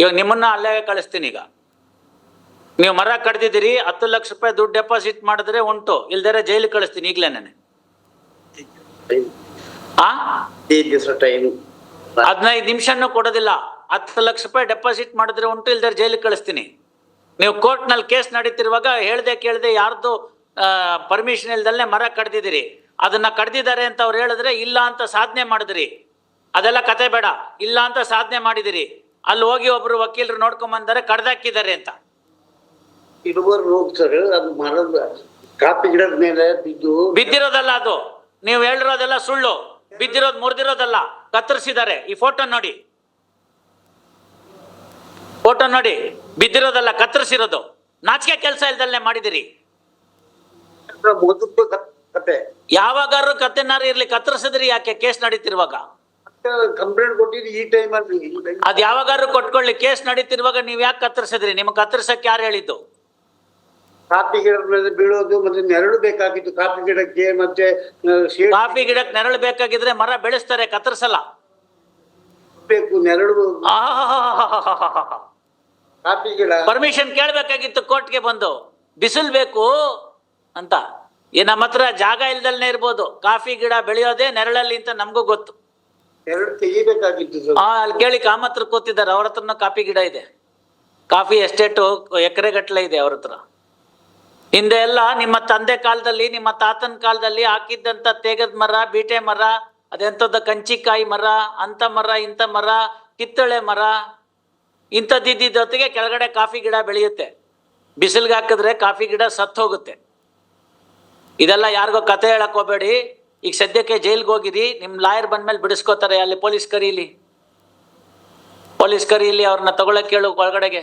ಇವಾಗ ನಿಮ್ಮನ್ನ ಅಲ್ಲೇ ಕಳಿಸ್ತೀನಿ ಈಗ. ನೀವು ಮರ ಕಡ್ದಿದ್ದೀರಿ ಹತ್ತು ಲಕ್ಷ ರೂಪಾಯಿ ದುಡ್ಡು ಡೆಪಾಸಿಟ್ ಮಾಡಿದ್ರೆ ಉಂಟು ಇಲ್ದೇ ಜೈಲಿಗೆ ಕಳಿಸ್ತೀನಿ ಈಗಲೇ ನಾನು. ಹದಿನೈದು ನಿಮಿಷನೂ ಕೊಡೋದಿಲ್ಲ ಹತ್ತು ಲಕ್ಷ ರೂಪಾಯಿ ಡೆಪಾಸಿಟ್ ಮಾಡಿದ್ರೆ ಉಂಟು ಇಲ್ದರೆ ಜೈಲಿಗೆ ಕಳಿಸ್ತೀನಿ. ನೀವು ಕೋರ್ಟ್ನಲ್ಲಿ ಕೇಸ್ ನಡೀತಿರುವಾಗ ಹೇಳ್ದೆ ಕೇಳ್ದೆ ಯಾರ್ದು ಪರ್ಮಿಷನ್ ಇಲ್ದಲ್ಲೇ ಮರ ಕಡ್ದಿದ್ದೀರಿ. ಅದನ್ನ ಕಡ್ದಿದ್ದಾರೆ ಅಂತ ಅವ್ರು ಹೇಳಿದ್ರೆ ಇಲ್ಲ ಅಂತ ಸಾಧನೆ ಮಾಡಿದ್ರಿ. ಅದೆಲ್ಲ ಕತೆ ಬೇಡ ಇಲ್ಲ ಅಂತ ಸಾಧನೆ ಮಾಡಿದಿರಿ ಅಲ್ಲಿ ಹೋಗಿ ಒಬ್ರು ವಕೀಲರು ನೋಡ್ಕೊಂಡ್ ಬಂದರೆ ಕಡ್ದಾಕಿದ್ದಾರೆ ಅಂತ. ಇಳುವರು ಹೋಗ್ತಾರೆ ಅದು ಮರದ ಕಾಪಿ ಗಿಡದ ಮೇಲೆ ಬಿದ್ದು ಬಿದ್ದಿರೋದಲ್ಲ ಅದು. ನೀವು ಹೇಳಿರೋದೆಲ್ಲ ಸುಳ್ಳು. ಬಿದ್ದಿರೋದು ಮುರಿದಿರೋದಲ್ಲ. ಕತ್ತರಿಸಿದ್ದಾರೆ. ಈ ಫೋಟೋ ನೋಡಿ. ಫೋಟೋ ನೋಡಿ. ಬಿದ್ದಿರೋದಲ್ಲ ಕತ್ತರಿಸಿರೋದು. ನಾಚಿಕೆ ಕೆಲಸ ಇಲ್ದಲ್ಲೇ ಮಾಡಿದಿರಿ ಯಾವಾಗಾರು ಕತ್ತೆನಾರು ಇರ್ಲಿ ಕತ್ತರಿಸಿದ್ರಿ ಯಾಕೆ? ಕೇಸ್ ನಡೀತಿರುವಾಗ. ಕಂಪ್ಲೇಂಟ್ ಕೊಟ್ಟಿದ್ದು ಈ ಟೈಮಲ್ಲಿ ಅದ್ ಯಾವಾಗಾರು ಕೊಟ್ಕೊಳ್ಳಿ. ಕೇಸ್ ನಡೀತಿರುವಾಗ ನೀವ್ ಯಾಕೆ ಕತ್ತರಿಸಿದ್ರಿ? ನಿಮ್ಗೆ ಕತ್ತರಿಸಕ್ ಯಾರು ಹೇಳಿದ್ದು? ಕಾಫಿ ಗಿಡದ ಮೇಲೆ ಬೀಳೋದು ಮತ್ತೆ ನೆರಳು ಬೇಕಾಗಿತ್ತು. ಕಾಫಿ ಗಿಡಕ್ಕೆ ಮತ್ತೆ ಶೇಡ್ ಕಾಫಿ ಗಿಡಕ್ಕೆ ನೆರಳು ಬೇಕಾಗಿದ್ರೆ ಮರ ಬೆಳೆಸ್ತಾರೆ ಕತ್ತರಿಸಲ್ಲ. ಬೇಕು ನೆರಳು. ಕಾಪಿ ಕಾಫಿ ಗಿಡ. ಪರ್ಮಿಷನ್ ಕೇಳ್ಬೇಕಾಗಿತ್ತು ಕೋರ್ಟ್ಗೆ ಬಂದು. ಬಿಸಿಲು ಬೇಕು ಅಂತ. ಈ ನಮ್ಮ ಹತ್ರ ಜಾಗ ಇಲ್ದಲ್ನೇ ಇರ್ಬೋದು. ಕಾಫಿ ಗಿಡ ಬೆಳೆಯೋದೇ ನೆರಳಲ್ಲಿ ಅಂತ ನಮಗೂ ಗೊತ್ತು. ಸರ್. ಆ, ಅಲ್ಲಿ ಕೇಳಿ ಕಾಮತ್ರ ಕೂತಿದ್ದಾರೆ. ಅವ್ರ ಹತ್ರನ ಕಾಫಿ ಗಿಡ ಇದೆ. ಕಾಫಿ ಎಸ್ಟೇಟು ಎಕರೆ ಗಟ್ಟಲೆ ಇದೆ ಅವ್ರ ಹತ್ರ. ಹಿಂದೆ ಎಲ್ಲ ನಿಮ್ಮ ತಂದೆ ಕಾಲದಲ್ಲಿ, ನಿಮ್ಮ ತಾತನ ಕಾಲದಲ್ಲಿ ಹಾಕಿದ್ದಂತ ತೇಗದ ಮರ, ಬೀಟೆ ಮರ, ಅದೆಂಥದ್ದು ಕಂಚಿಕಾಯಿ ಮರ, ಅಂತ ಮರ, ಇಂಥ ಮರ, ಕಿತ್ತಳೆ ಮರ, ಇಂಥದ್ದಿದ್ದ ಜೊತೆಗೆ ಕೆಳಗಡೆ ಕಾಫಿ ಗಿಡ ಬೆಳೆಯುತ್ತೆ. ಬಿಸಿಲ್ಗೆ ಹಾಕಿದ್ರೆ ಕಾಫಿ ಗಿಡ ಸತ್ತು ಹೋಗುತ್ತೆ ಇದೆಲ್ಲ ಯಾರಿಗೋ ಕತೆ ಹೇಳಕ್ ಹೋಗ್ಬೇಡಿ. ಈಗ ಸದ್ಯಕ್ಕೆ ಜೈಲ್ಗೆ ಹೋಗಿರಿ ನಿಮ್ಮ ಲಾಯರ್ ಬಂದ್ಮೇಲೆ ಬಿಡಿಸ್ಕೋತಾರೆ, ಅಲ್ಲಿ ಪೊಲೀಸ್ ಕರೀಲಿ. ಪೊಲೀಸ್ ಕರೀಲಿ, ಅವ್ರನ್ನ ತಗೊಳಕ್ ಕೇಳು ಒಳಗಡೆಗೆ.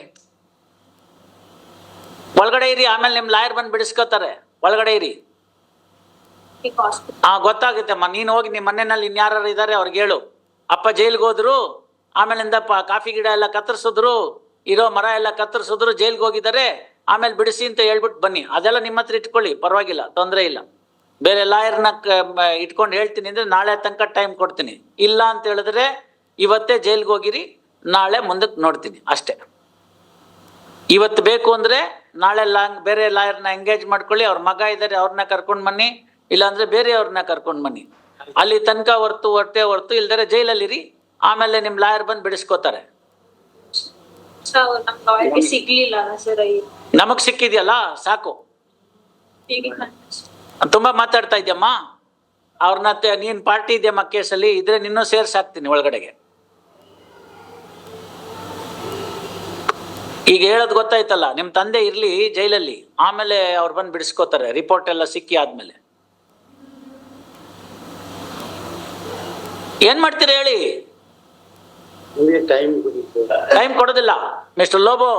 ಒಳಗಡೆ ಇರಿ, ಆಮೇಲೆ ನಿಮ್ಮ ಲಾಯರ್ ಬಂದು ಬಿಡಿಸ್ಕೋತಾರೆ. ಒಳಗಡೆ ಇರಿ. ಹಾ ಗೊತ್ತಾಗುತ್ತೆ ಅಮ್ಮ ನೀನು ಹೋಗಿ ನಿಮ್ಮ ಮನೆಯಲ್ಲಿ ಇನ್ಯಾರು ಇದ್ದಾರೆ ಅವ್ರಿಗೆ ಹೇಳು. ಅಪ್ಪ ಜೈಲ್ಗೆ ಹೋದ್ರು, ಆಮೇಲಿಂದ ಕಾಫಿ ಗಿಡ ಎಲ್ಲ ಕತ್ತರಿಸಿದ್ರು, ಇರೋ ಮರ ಎಲ್ಲ ಕತ್ತರಿಸಿದ್ರು, ಜೈಲ್ಗೆ ಹೋಗಿದ್ದಾರೆ, ಆಮೇಲೆ ಬಿಡಿಸಿ ಅಂತ ಹೇಳ್ಬಿಟ್ಟು ಬನ್ನಿ. ಅದೆಲ್ಲ ನಿಮ್ಮ ಹತ್ರ ಇಟ್ಕೊಳ್ಳಿ, ಪರವಾಗಿಲ್ಲ, ತೊಂದರೆ ಇಲ್ಲ. ಬೇರೆ ಲಾಯರ್ನ ಇಟ್ಕೊಂಡು ಹೇಳ್ತೀನಿ ಅಂದ್ರೆ ನಾಳೆ ತನಕ ಟೈಮ್ ಕೊಡ್ತೀನಿ. ಇಲ್ಲ ಅಂತ ಹೇಳಿದ್ರೆ ಇವತ್ತೇ ಜೈಲ್ಗೆ ಹೋಗಿರಿ ನಾಳೆ ಮುಂದಕ್ಕೆ ನೋಡ್ತೀನಿ ಅಷ್ಟೇ. ಇವತ್ತು ಬೇಕು ಅಂದ್ರೆ ನಾಳೆ ಲಾಂಗ್ ಬೇರೆ ಲಾಯರ್ನ ಎಂಗೇಜ್ ಮಾಡ್ಕೊಳ್ಳಿ ಅವ್ರ ಮಗ ಇದ್ದಾರೆ ಅವ್ರನ್ನ ಕರ್ಕೊಂಡು ಬನ್ನಿ ಇಲ್ಲಾಂದ್ರೆ ಬೇರೆಯವ್ರನ್ನ ಕರ್ಕೊಂಡು ಬನ್ನಿ. ಅಲ್ಲಿ ತನಕ ಹೊರ್ತು ಹೊರಟೆ ಹೊರ್ತು ಇಲ್ದರೆ ಜೈಲಲ್ಲಿರಿ ಆಮೇಲೆ ನಿಮ್ ಲಾಯರ್ ಬಂದು ಬಿಡಿಸ್ಕೋತಾರೆ. ನಮಗ್ ಸಿಕ್ಕಿದ್ಯಲ್ಲ ಸಾಕು. ತುಂಬಾ ಮಾತಾಡ್ತಾ ಇದ್ಯಮ್ಮ? ಅವ್ರನ್ನ ನೀನ್ ಪಾರ್ಟಿ ಇದೆಯಮ್ಮ ಕೇಸಲ್ಲಿ ಇದ್ರೆ ನಿನ್ನೂ ಸೇರ್ಸಾಕ್ತೀನಿ ಒಳಗಡೆಗೆ. ಈಗ ಹೇಳೋದು ಗೊತ್ತಾಯ್ತಲ್ಲ ನಿಮ್ಮ ತಂದೆ ಇರ್ಲಿ ಜೈಲಲ್ಲಿ ಆಮೇಲೆ ಅವ್ರು ಬಂದು ಬಿಡಿಸ್ಕೋತಾರೆ ರಿಪೋರ್ಟ್ ಎಲ್ಲ ಸಿಕ್ಕಿ ಆದ್ಮೇಲೆ. ಏನ್ ಮಾಡ್ತೀರಾ ಹೇಳಿ? ಟೈಮ್ ಕೊಡೋದಿಲ್ಲ. Mister Lobo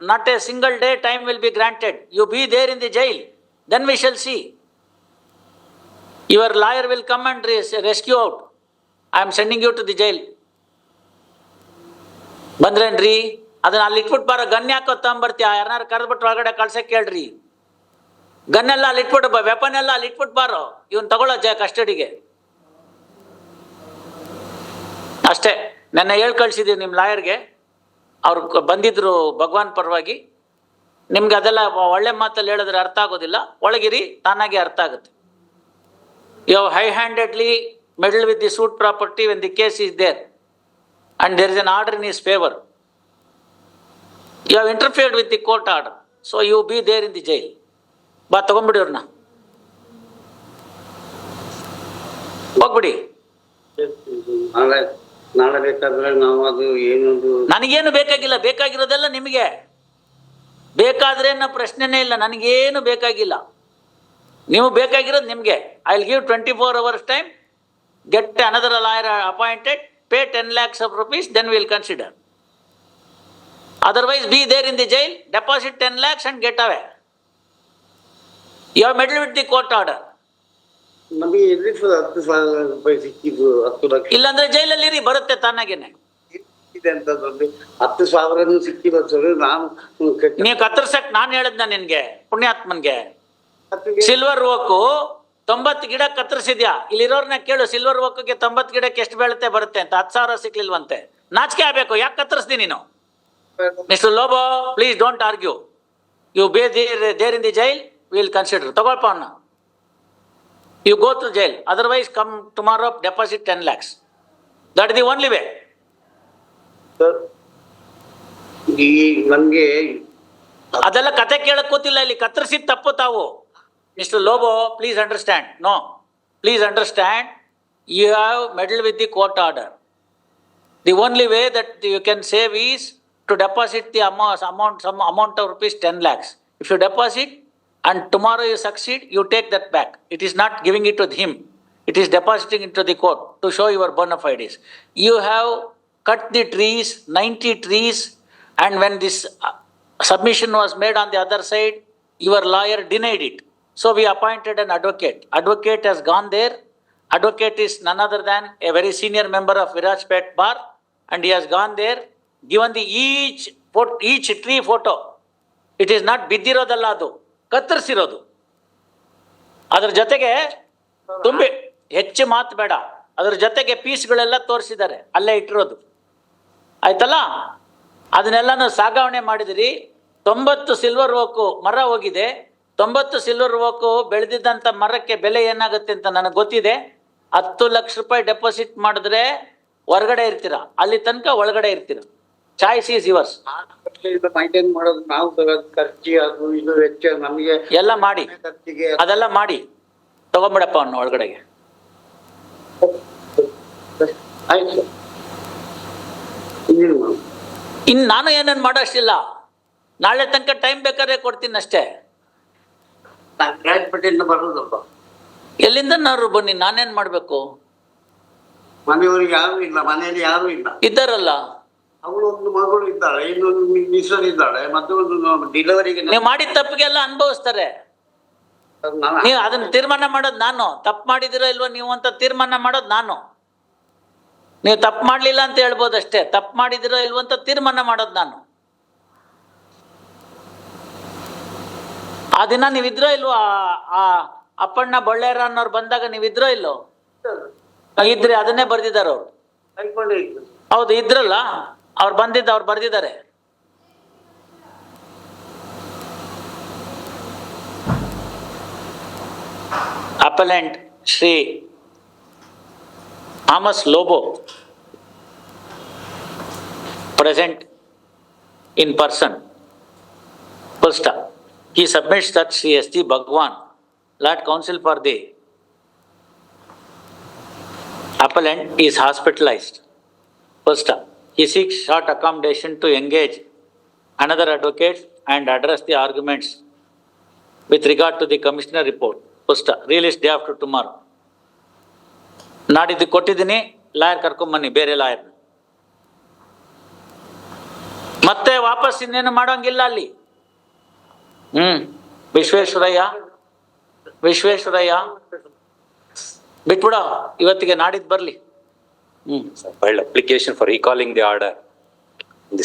not a single day time will be granted you be there in the jail then we shall see your lawyer will come and rescue out I am sending you to the jail ಬಂದ್ರೇನ್ರಿ? ಅದನ್ನ ಅಲ್ಲಿ ಇಟ್ಬಿಟ್ಟು ಬಾರೋ, gun ಯಾಕೋ ತಗೊಂಬರ್ತೀಯ? ಯಾರನ್ನಾರು ಕರೆದ್ಬಿಟ್ಟು ಒಳಗಡೆ ಕಳ್ಸಕ್ಕೆ ಕೇಳ್ರಿ gun ಎಲ್ಲ ಅಲ್ಲಿ ಇಟ್ಬಿಟ್ಟು ವೆಪನ್ ಎಲ್ಲ ಅಲ್ಲಿ ಇಟ್ಬಿಟ್ಟು ಬಾರೋ. ಇವನ್ ತಗೊಳ್ಳೋ ಜ ಕಸ್ಟಡಿಗೆ ಅಷ್ಟೇ. ನನ್ನ ಹೇಳ್ ಕಳ್ಸಿದೀವಿ ನಿಮ್ಮ ಲಾಯರ್ಗೆ. ಅವ್ರು ಬಂದಿದ್ರು ಭಗವಾನ್ ಪರವಾಗಿ. ನಿಮ್ಗೆ ಅದೆಲ್ಲ ಒಳ್ಳೆ ಮಾತಲ್ಲಿ ಹೇಳಿದ್ರೆ ಅರ್ಥ ಆಗೋದಿಲ್ಲ. ಒಳಗಿರಿ, ತಾನಾಗೆ ಅರ್ಥ ಆಗುತ್ತೆ. You high handedly meddle with the suit property when the case is there there there is an order in his favour you have interfered with the court order so you be there in the jail. ಬಾ ತಗೊಂಬಿಡಿ ಅವ್ರನ್ನ ಹೋಗ್ಬಿಡಿ. ನಾಳೆ ನಾಳೆ ಬೇಕಾದ್ರೆ ನಾವು ಅದು ಏನೊಂದು? ನನಗೇನು ಬೇಕಾಗಿಲ್ಲ ಬೇಕಾಗಿರೋದೆಲ್ಲ ನಿಮಗೆ. ಬೇಕಾದ್ರೆ ಪ್ರಶ್ನೆನೇ ಇಲ್ಲ ನನಗೇನು ಬೇಕಾಗಿಲ್ಲ. ನೀವು ಬೇಕಾಗಿರೋದು ನಿಮಗೆ. I will give twenty four hours time get another lawyer appointed pay ten lakhs of rupees then will consider otherwise be there in the jail deposit ten lakhs and get away you are meddle with the court order ನಮಗೆ ಜೈಲಲ್ಲಿ ಹತ್ತು ಸಾವಿರ ರೂಪಾಯಿ ಸಿಕ್ಕಿದ್ದು ಹತ್ತು ಲಕ್ಷ? ಇಲ್ಲಾಂದ್ರೆ ಜೈಲಲ್ಲಿರಿ ಬರುತ್ತೆ ತಾನಾಗೇನೆ. ಅಂತಂದ್ರೆ ಹತ್ತು ಸಾವಿರ ಸಿಕ್ಕಿ ಸರ್ ನಾನು ನೀವು ಕತ್ತರ್ಸಕ್ ನಾನು ಹೇಳದ್ನ ನಿನ್ಗೆ ಪುಣ್ಯಾತ್ಮನ್ಗೆ. ಸಿಲ್ವರ್ ಓಕು ತೊಂಬತ್ತು ಗಿಡ ಕತ್ತರಿಸಿದ್ಯಾ? ಇಲ್ಲಿರೋರ್ನ ಕೇಳು ಸಿಲ್ವರ್ ಓಕ್ಗೆ ತೊಂಬತ್ ಗಿಡಕ್ಕೆ ಎಷ್ಟು ಬೀಳುತ್ತೆ ಬರುತ್ತೆ ಅಂತ. ಹತ್ತು ಸಾವಿರ ಸಿಕ್ಲಿಲ್ವಂತೆ. ನಾಚಿಕೆ ಆಗ್ಬೇಕು ಯಾಕೆ ಕತ್ತರಿಸ್ದಿ ನೀನು? Mister Lobo please don't argue. You be there there in the jail will consider. ತಗೊಳ್ಪ ಅವನ್ನ. You go to jail. Otherwise come tomorrow deposit ten lakhs. That the only way. ಈ ಅದೆಲ್ಲ ಕತೆ ಕೇಳಕ್ ಕೂತಿಲ್ಲ ಇಲ್ಲಿ. ಕತ್ತರಿಸಿದ ತಪ್ಪು ತಾವು. Mr. Lobo, please understand. No, please understand. You have meddled with the court order. The only way that you can save is to deposit the amount, amount some amount of rupees 10 lakhs. If you deposit and tomorrow you succeed, you take that back. It is not giving it to him. It is depositing into the court to show your bona fides. You have cut the trees, 90 trees, and when this uh, submission was made on the other side, your lawyer denied it. So we appointed an advocate. Advocate has gone there. Advocate is none other than a very senior member of Viraj Pet Bar, and he has gone there, given the each, each tree photo. It is not ಬಿದ್ದಿರೋದಲ್ಲ ಅದು ಕತ್ತರಿಸಿರೋದು ಅದ್ರ ಜೊತೆಗೆ ತುಂಬಿ ಹೆಚ್ಚು ಮಾತು ಬೇಡ ಅದ್ರ ಜೊತೆಗೆ ಪೀಸ್ಗಳೆಲ್ಲ ತೋರಿಸಿದ್ದಾರೆ ಅಲ್ಲೇ ಇಟ್ಟಿರೋದು ಆಯ್ತಲ್ಲ ಅದನ್ನೆಲ್ಲನೂ ಸಾಗಾವಣೆ ಮಾಡಿದಿರಿ ತೊಂಬತ್ತು ಸಿಲ್ವರ್ ಓಕು ಮರ ಹೋಗಿದೆ ತೊಂಬತ್ತು ಸಿಲ್ವರ್ ಓಕು ಬೆಳೆದಿದ್ದಂಥ ಮರಕ್ಕೆ ಬೆಲೆ ಏನಾಗುತ್ತೆ ಅಂತ ನನಗೆ ಗೊತ್ತಿದೆ. ಹತ್ತು ಲಕ್ಷ ರೂಪಾಯಿ ಡೆಪಾಸಿಟ್ ಮಾಡಿದ್ರೆ ಹೊರಗಡೆ ಇರ್ತೀರ? ಅಲ್ಲಿ ತನಕ ಒಳಗಡೆ ಇರ್ತೀರ? ಚಾಯ್ಸ್ ಈಸ್ ಯುವರ್ಸ್ ಮೈಂಟೈನ್ ಮಾಡೋದು ನಾವು ಖರ್ಚು ಅದು ಇದು ವೆಚ್ಚ ನಮಗೆ ಎಲ್ಲ ಮಾಡಿ. ಅದೆಲ್ಲ ಮಾಡಿ. ತಗೊಂಬಿಡಪ್ಪ ಅವನು ಒಳಗಡೆಗೆ. ಇನ್ನು ನಾನು ಏನೇನು ಮಾಡೋಷ್ಟಿಲ್ಲ. ನಾಳೆ ತನಕ ಟೈಮ್ ಬೇಕಾದ್ರೆ ಕೊಡ್ತೀನಿ ಅಷ್ಟೇ. ನಾನ್ ರಾಜಪೇಟೆಯಿಂದ ಬರೋದಪ್ಪ ಎಲ್ಲಿಂದ ನಾರು ಬನ್ನಿ ನಾನೇನ್ ಮಾಡ್ಬೇಕು? ಮನೆಯವರಿಗೆ ಯಾರು ಇಲ್ಲ ಮನೆಯಲ್ಲಿ ಯಾರು ಇಲ್ಲ. ಇದ್ದಾರಲ್ಲ? ಅವಳು ಒಂದು ಮಗಳು ಇದ್ದಾಳೆ ಇನ್ನೊಂದು ಮಿಸ್ಸರ್ ಇದ್ದಾಳೆ ಮತ್ತೆ ಒಂದು ಡಿಲಿವರಿಗೆ ನೀವು ಮಾಡಿದ ತಪ್ಪಿಗೆಲ್ಲ ಅನುಭವಿಸ್ತಾರೆ. ನೀವು ಅದನ್ನ ತೀರ್ಮಾನ ಮಾಡೋದು ನಾನು. ತಪ್ಪು ಮಾಡಿದಿರೋ ಇಲ್ವೋ ನೀವು ಅಂತ ತೀರ್ಮಾನ ಮಾಡೋದು ನಾನು. ನೀವು ತಪ್ಪು ಮಾಡ್ಲಿಲ್ಲ ಅಂತ ಹೇಳ್ಬೋದು ಅಷ್ಟೇ. ತಪ್ಪು ಮಾಡಿದಿರೋ ಇಲ್ವೋ ಅಂತ ತೀರ್ಮಾನ ಮಾಡೋದು ನಾನು. ಆ ದಿನ ನೀವಿದ್ರೋ ಇಲ್ವೋ? ಆ- ಅಪ್ಪಣ್ಣ ಬೊಳ್ಳೇರ ಅನ್ನೋರು ಬಂದಾಗ ನೀವಿದ್ರೋ ಇಲ್ಲೋ ಇದ್ರೆ ಅದನ್ನೇ ಬರ್ದಿದ್ದಾರೆ ಅವ್ರು. ಹೌದು ಇದ್ರಲ್ಲ? ಅವ್ರು ಬಂದಿದ್ದ ಅವ್ರು ಬರ್ದಿದ್ದಾರೆ. Appellant Shri Thomas Lobo. Present in person. First he submits that Sri S.T. Bhagwan, Lord Council for the appellant is hospitalized. First, he seeks short accommodation to engage another advocate and address the arguments with regard to the commissioner report. First, release day after tomorrow. ನಾಡಿದ್ದು ಕೊಟ್ಟಿದ್ದೀನಿ lawyer ಕರ್ಕೊಂಬನ್ನಿ ಬೇರೆ lawyer ಮತ್ತೆ ವಾಪಸ್ ಇನ್ನೇನು ಮಾಡೋಂಗಿಲ್ಲ ಅಲ್ಲಿ ಹ್ಮ್. ವಿಶ್ವೇಶ್ವರಯ್ಯ? ವಿಶ್ವೇಶ್ವರಯ್ಯ? ಬಿಟ್ಬಿಡ, ಇವತ್ತಿಗೆ ನಾಡಿದ್ ಬರ್ಲಿ. ಹ್ಮ್. Application for recalling calling the order the